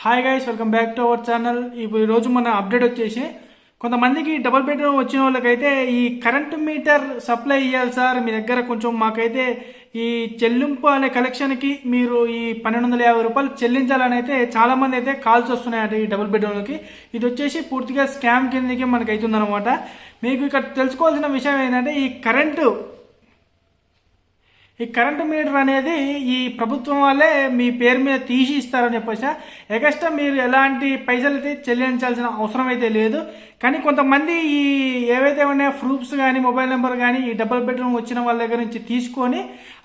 Hi guys welcome back to our channel ఇప్పుడు ఈరోజు మన అప్డేట్ వచ్చేసి కొంతమందికి డబుల్ బెడ్రూమ్ వచ్చిన వాళ్ళకైతే ఈ కరెంటు మీటర్ సప్లై ఇవ్వాలి సార్. మీ దగ్గర కొంచెం మాకైతే ఈ చెల్లింపు అనే కలెక్షన్కి మీరు ఈ పన్నెండు వందల యాభై రూపాయలు చెల్లించాలని అయితే చాలామంది అయితే కాల్స్ వస్తున్నాయట ఈ డబుల్ బెడ్రూమ్లకి ఇది వచ్చేసి పూర్తిగా స్కామ్ కిందకి మనకి అవుతుందన్నమాట మీకు ఇక్కడ తెలుసుకోవాల్సిన విషయం ఏంటంటే ఈ కరెంటు ఈ కరెంటు మీటర్ అనేది ఈ ప్రభుత్వం వాళ్ళే మీ పేరు మీద తీసి ఇస్తారని చెప్పేసి ఎక్స్ట్రా మీరు ఎలాంటి పైసలు అయితే చెల్లించాల్సిన అవసరం అయితే లేదు. కానీ కొంతమంది ఈ ఏవైతే ఉన్నాయో ప్రూఫ్స్ కానీ మొబైల్ నెంబర్ కానీ ఈ డబుల్ బెడ్రూమ్ వచ్చిన వాళ్ళ దగ్గర నుంచి తీసుకొని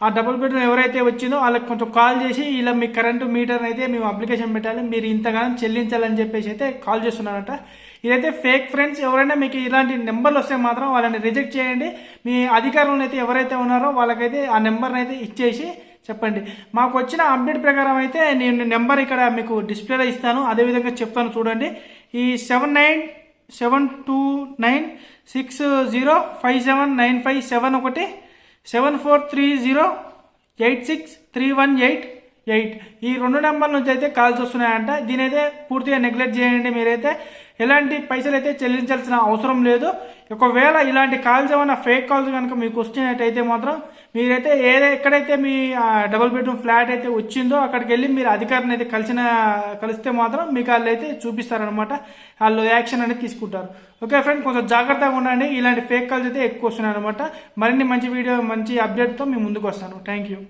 ఆ డబుల్ బెడ్రూమ్ ఎవరైతే వచ్చిందో వాళ్ళకి కొంచెం కాల్ చేసి ఇలా మీ కరెంటు మీటర్ అయితే మేము అప్లికేషన్ పెట్టాలి మీరు ఇంతగానం చెల్లించాలని చెప్పేసి అయితే కాల్ చేస్తున్నారట. ఇదైతే ఫేక్ ఫ్రెండ్స్ ఎవరైనా మీకు ఇలాంటి నెంబర్లు వస్తే మాత్రం వాళ్ళని రిజెక్ట్ చేయండి. మీ అధికారులను అయితే ఎవరైతే ఉన్నారో వాళ్ళకైతే ఆ నెంబర్ నెంబర్ని అయితే ఇచ్చేసి చెప్పండి. మాకు వచ్చిన అప్డేట్ ప్రకారం అయితే నేను నెంబర్ ఇక్కడ మీకు డిస్ప్లేలో ఇస్తాను. అదేవిధంగా చెప్తాను చూడండి. ఈ seven nine seven two nine six zero five seven nine five seven ఒకటి seven four three zero eight six three one eight eight. ఈ రెండు నెంబర్ల నుంచి అయితే కాల్స్ వస్తున్నాయంట. దీని అయితే పూర్తిగా నెగ్లెక్ట్ చేయండి మీరైతే. ఎలాంటి పైసలు అయితే చెల్లించాల్సిన అవసరం లేదు. ఒకవేళ ఇలాంటి కాల్స్ ఏమైనా ఫేక్ కాల్స్ కనుక మీకు వచ్చినట్టయితే మాత్రం మీరైతే ఏదైతే ఎక్కడైతే మీ డబుల్ బెడ్రూమ్ ఫ్లాట్ అయితే వచ్చిందో అక్కడికి వెళ్ళి మీరు అధికారిని అయితే కలిసిన కలిస్తే మాత్రం మీకు వాళ్ళు అయితే చూపిస్తారనమాట వాళ్ళు యాక్షన్ అనేది తీసుకుంటారు. ఓకే ఫ్రెండ్ కొంచెం జాగ్రత్తగా ఉండండి. ఇలాంటి ఫేక్ కాల్స్ అయితే ఎక్కువ వస్తున్నాయి అనమాట మరిన్ని మంచి వీడియో మంచి అప్డేట్తో మీ ముందుకు వస్తాను. Thank you.